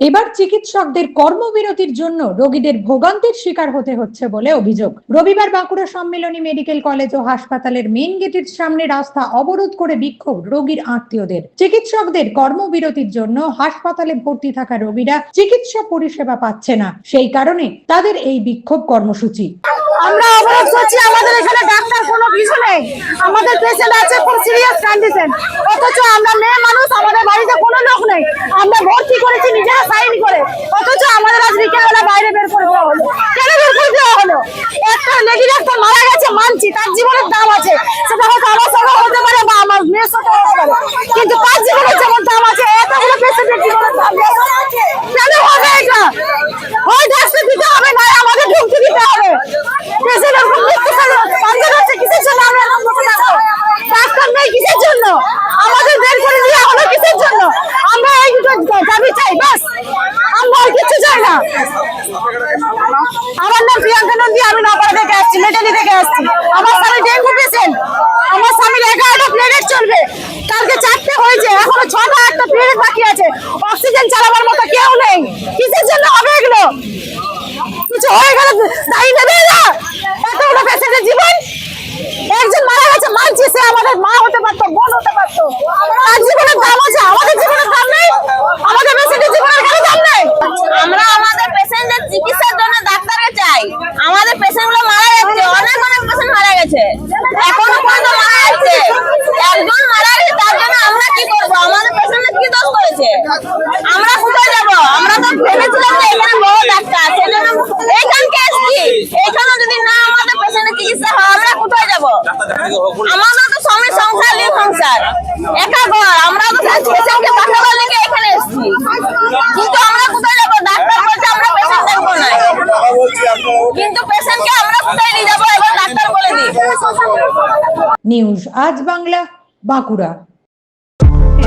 এবার চিকিৎসকদের কর্মবিরতির জন্য রোগীদের ভোগান্তির শিকার হতে হচ্ছে বলে অভিযোগ। রবিবার বাঁকুড়া সম্মেলনী মেডিকেল কলেজ ও হাসপাতালের মেইন গেটের সামনে রাস্তা অবরোধ করে বিক্ষোভ রোগীর আত্মীয়দের। চিকিৎসকদের কর্মবিরতির জন্য হাসপাতালে ভর্তি থাকা রোগীরা চিকিৎসা পরিষেবা পাচ্ছে না। সেই কারণে তাদের এই বিক্ষোভ কর্মসূচি। আমরা অবরোধ করছি, আমাদের এখানে ডাক্তার কোনো কিছু নেই। আমাদের পেশেন্ট আছে খুব সিরিয়াস কন্ডিশন অথচ আমরা মেয়ে মানুষ আমাদের বাড়িতে কোনো লোক নেই আমরা ভর্তি করেছি, নিজেরা সাইন করে। অথচ আমাদের আজ বিকেলবেলা বাইরে বের করে দেওয়া হলো। কেন বের করে দেওয়া হলো? একটা লেডি ডাক্তার মারা গেছে, মানছি, তার জীবনের দাম আছে। সেটা হয়তো আমার সঙ্গে হতে পারে বা আমার মেয়ের সাথে হতে পারে। কিন্তু তার জীবনের যেমন দাম আছে, এতগুলো পেশেন্টের জীবনের দাম নেই। কেন হবে এটা হয় ডাক্তার দিতে হবে না আমাদের ঢুকতে দিতে হবে পেশেন্টের খুব মৃত্যু পাঞ্জাব হচ্ছে কিসের জন্য আমরা এরকম বসে থাকব ডাক্তার নেই কিসের জন্য আমাদের বের করে দেওয়া হলো কিসের জন্য আমরা এই দুটো দাবি চাই বাস আমরা আর কিছু চাই না আমার নাম প্রিয়াঙ্কা নন্দী, আমি নপাড়া থেকে আসছি, মেটালি থেকে আসছি। আমার স্বামী ডেঙ্গু পেশেন্ট। আমার স্বামীর এগারোটা প্লেনেট চলবে। কালকে চারটে হয়েছে, এখনও ছটা, আটটা প্লেট বাকি আছে। অক্সিজেন চালাবার মতো কেউ নেই। কিসের জন্য হবে এগুলো কিছু হয়ে গেলে দায়ী নেবে না এতগুলো পেশেন্টের জীবন একজন মারা গেছে মানছি সে আমাদের মা হতে পারতো বোন হতে পারতো তার জীবনের দাম আছে আমাদের জীবনের দাম নেই আমাদের পেশেন্টের জীবনের কেন দাম নেই আমরা আমাদের পেশেন্টের চিকিৎসার জন্য ডাক্তারকে চাই আমাদের পেশেন্টগুলো মারা যাচ্ছে অনেক অনেক পেশেন্ট মারা গেছে এখনও পর্যন্ত মারা যাচ্ছে একজন মারা গেছে তার জন্য আমরা কি করব আমাদের পেশেন্টের কি দোষ করেছে আমরা কোথায় যাব আমরা তো এখানে ডাক্তার এইখানে যদি না আমরা কোথায় তো সংসার সংসার। একা ঘর, আমরা তো পেশেন্টকে এসেছি। কিন্তু আমরা কোথায় ডাক্তার আমরা পেশেন্ট না। কিন্তু পেশেন্টকে আমরা কোথায় নিয়ে যাব? ডাক্তার বলে দিই। নিউজ আজ বাংলা, বাঁকুড়া।